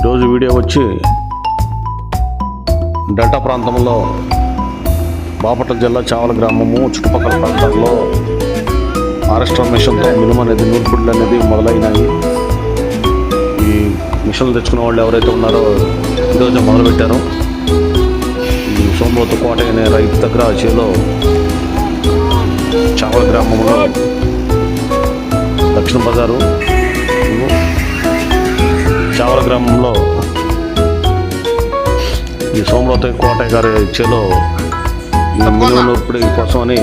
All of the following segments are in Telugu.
ఈరోజు వీడియో వచ్చి డెల్టా ప్రాంతంలో బాపట్ల జిల్లా చావల గ్రామము చుట్టుపక్కల ప్రాంతాల్లో ఆరెస్టర్ మిషన్తో మినిమం అనేది నూర్పుడ్లు అనేది మొదలైనాయి. ఈ మిషన్లు తెచ్చుకున్న వాళ్ళు ఎవరైతే ఉన్నారో ఈరోజు మొదలుపెట్టారు. ఈ సోమవత కోట అనే రైతు దగ్గర చేలో చావల గ్రామంలో దక్షిణ బజారు చావల గ్రామంలో ఈ సోమరత కోటయ్య గారి చేలో మినుము నూర్పిడి కోసమని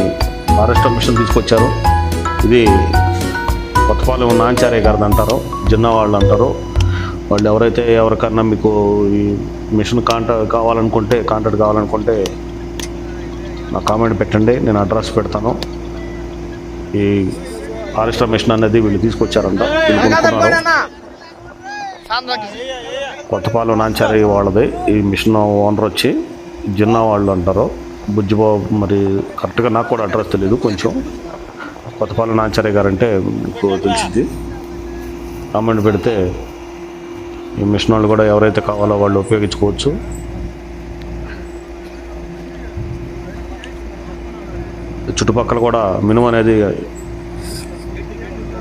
ఫారెస్ట్ మిషన్ తీసుకొచ్చారు. ఇది కొత్తపాలెం నాంచారయ్య గారిది అంటారు జిన్నా వాళ్ళు అంటారు. వాళ్ళు ఎవరైతే ఎవరికన్నా మీకు ఈ మిషన్ కాంట్రాక్ట్ కావాలనుకుంటే కాంట్రాక్ట్ కావాలనుకుంటే నా కామెంట్ పెట్టండి నేను అడ్రస్ పెడతాను. ఈ ఫారెస్టర్ మిషన్ అనేది వీళ్ళు తీసుకొచ్చారంట. వీళ్ళు కొనుక్కున్నారు కొత్తపాలెం నాంచారి వాళ్ళది. ఈ మిషన్ ఓనర్ వచ్చి జిన్నా వాళ్ళు అంటారు. బుజ్జిబాబు మరి కరెక్ట్గా నాకు కూడా అడ్రస్ తెలియదు కొంచెం. కొత్తపాలెం నాంచారి గారు అంటే మీకు తెలిసింది కామెంట్ పెడితే ఈ మిషన్ వాళ్ళు కూడా ఎవరైతే కావాలో వాళ్ళు ఉపయోగించుకోవచ్చు. చుట్టుపక్కల కూడా మినుము అనేది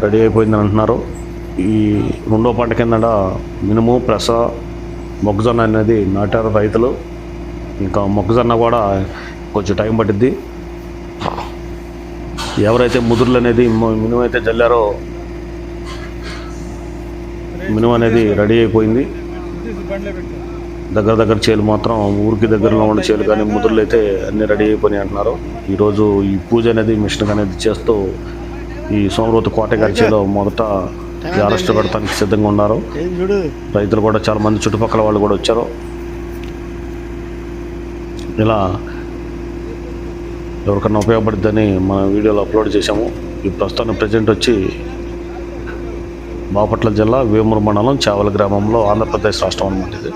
రెడీ అయిపోయిందని అంటున్నారు. ఈ రెండో పంట కింద మినుము ప్రస మొక్కజొన్న అనేది నాటారు రైతులు. ఇంకా మొక్కజొన్న కూడా కొంచెం టైం పట్టిద్ది. ఎవరైతే ముదురులు అనేది మినుము అయితే జల్లారో మినుము అనేది రెడీ అయిపోయింది. దగ్గర దగ్గర చేలు మాత్రం ఊరికి దగ్గరలో ఉన్న చేలు కానీ ముదురులు అయితే అన్నీ రెడీ అయిపోయినాయి అంటున్నారు. ఈరోజు ఈ పూజ అనేది మిషన్ అనేది చేస్తూ ఈ సోమరోతు కోట గారి చేలో మొదట అరెస్ట్ పెడతానికి సిద్ధంగా ఉన్నారు. రైతులు కూడా చాలా మంది చుట్టుపక్కల వాళ్ళు కూడా వచ్చారు. ఇలా ఎవరికన్నా ఉపయోగపడుద్దని మన వీడియోలో అప్లోడ్ చేశాము. ఈ ప్రస్తుతానికి ప్రజెంట్ వచ్చి బాపట్ల జిల్లా వేమూరు మండలం చావల గ్రామంలో ఆంధ్రప్రదేశ్ రాష్ట్రం అనమాట ఇది.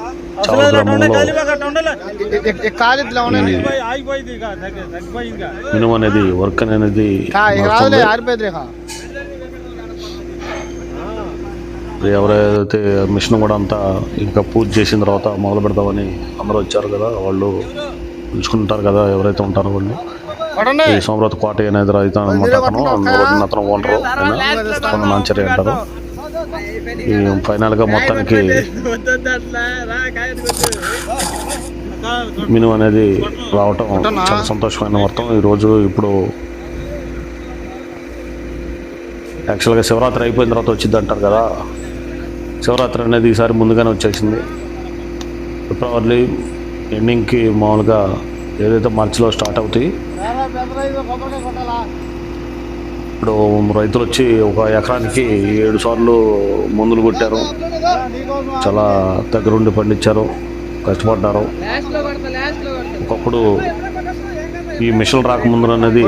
చావల గ్రామంలో. మినుము అనేది వర్క్ అనేది ఎవరైతే మిషన్ కూడా అంతా ఇంకా పూజ చేసిన తర్వాత మొదలు పెడతామని అందరూ వచ్చారు కదా వాళ్ళు పిలుచుకుంటారు కదా ఎవరైతే ఉంటారో వాళ్ళు. ఈ సోమరత కోట అనేది రైతు అనమాట అతను అతను ఓనరు ఆయన అంటారు ఈ ఫైనల్గా మొత్తానికి. మినుము అనేది రావటం చాలా సంతోషమైన మొత్తం ఈరోజు ఇప్పుడు యాక్చువల్గా శివరాత్రి అయిపోయిన తర్వాత వచ్చింది అంటారు కదా శివరాత్రి అనేది ఈసారి ముందుగానే వచ్చేసింది. ఫిబ్రవరి ఎండింగ్కి మామూలుగా ఏదైతే మార్చిలో స్టార్ట్ అవుతాయి ఇప్పుడు రైతులు వచ్చి ఒక ఎకరానికి ఏడు సార్లు మందులు కొట్టారు. చాలా దగ్గరుండి పండించారు కష్టపడ్డారు. ఒకప్పుడు ఈ మిషన్ రాకముందు అనేది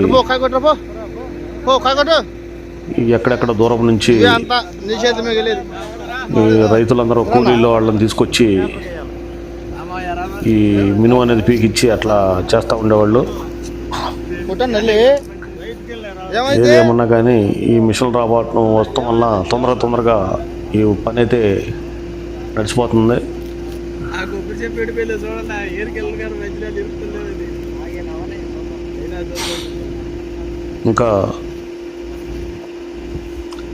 ఎక్కడెక్కడ దూరం నుంచి రైతులందరూ కూలీల్లో వాళ్ళని తీసుకొచ్చి ఈ మినుము అనేది పీకిచ్చి అట్లా చేస్తూ ఉండేవాళ్ళు. ఏది ఏమన్నా కానీ ఈ మిషన్ రావటం వస్తాం వల్ల తొందరగా తొందరగా ఈ పని అయితే నడిచిపోతుంది ఆ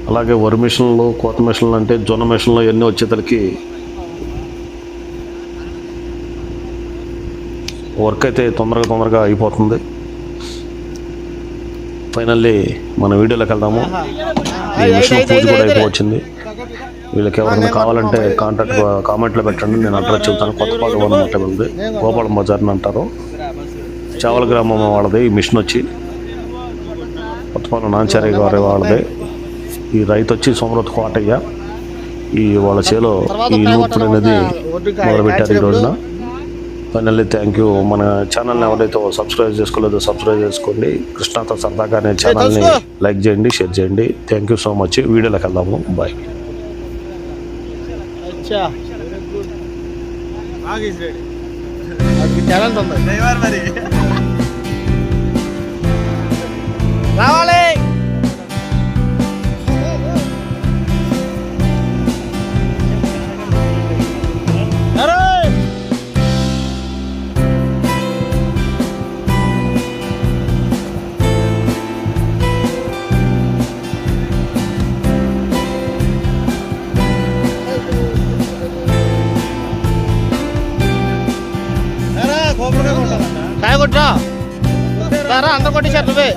అలాగే వరి మిషన్లు కోత మిషన్లు అంటే జొన్న మిషన్లు ఇవన్నీ వచ్చేసరికి వర్క్ అయితే తొందరగా తొందరగా అయిపోతుంది. ఫైనల్లీ మన వీడియోలోకి వెళ్దాము. ఈ మిషన్ పూజ కూడా అయిపోవచ్చింది. వీళ్ళకి ఎవరైనా కావాలంటే కాంటాక్ట్ కామెంట్లో పెట్టండి. నేను అడ్రస్ చెబుతాను. కొత్తపాలెం అనమాట ఉంది. గోపాలం బజార్ అని అంటారు. చావల గ్రామం వాళ్ళది. ఈ మిషన్ వచ్చి కొత్తపాలెం నాంచారి గారి వాళ్ళది. ఈ రైతు వచ్చి సోమరత్ కోటయ్య ఈ వాళ్ళ చేలో ఈ నూర్పుడు అనేది మొదలుపెట్టారు ఈ రోజున. ఫైనల్లీ థ్యాంక్ యూ మన ఛానల్ని ఎవరైతే సబ్స్క్రైబ్ చేసుకోలేదో సబ్స్క్రైబ్ చేసుకోండి. కృష్ణాతో సరదాగా అనే ఛానల్ని లైక్ చేయండి షేర్ చేయండి. థ్యాంక్ యూ సో మచ్ వీడియోలోకి వెళ్దాము. బాయ్ అచ్చా. ఆగేసాడు. అది టాలెంట్ ఉంది. డ్రైవర్ మరి. రావాలి. కొట్టా సరే అంత కొట్టేశారు నువ్వే.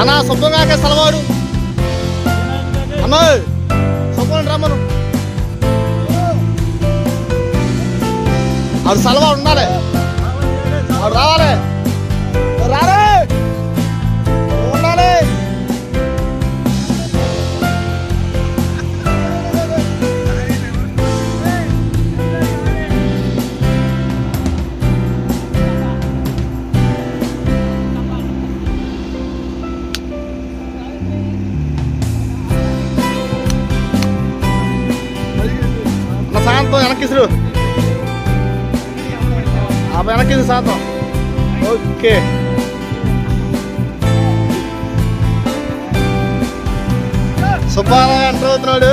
అన్నా శుభ్రంగా సెలవాడు అమ్మ శుభ్రం రమ్మను. ఆడు సెలవు ఉండాలి ఆడు రావాలి రారే ఉండాలి నా సాయంత్రం వెనక్కి ఇసురు ఓకే. సుబ్బారావు ఎంటర్ అవుతున్నాడు.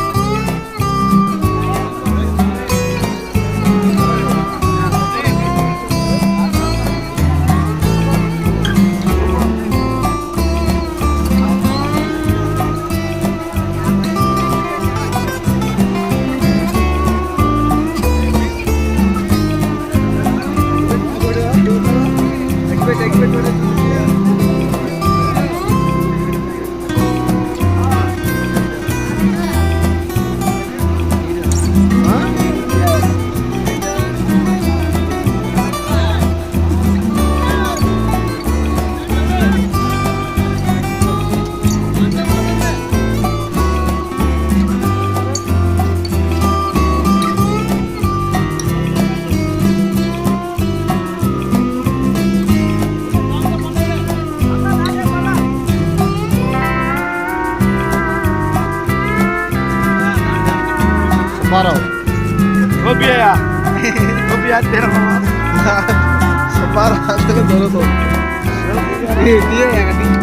Copia. Copia entero, mamá. Se para, se lo todo. Sí, tío, ya, tío.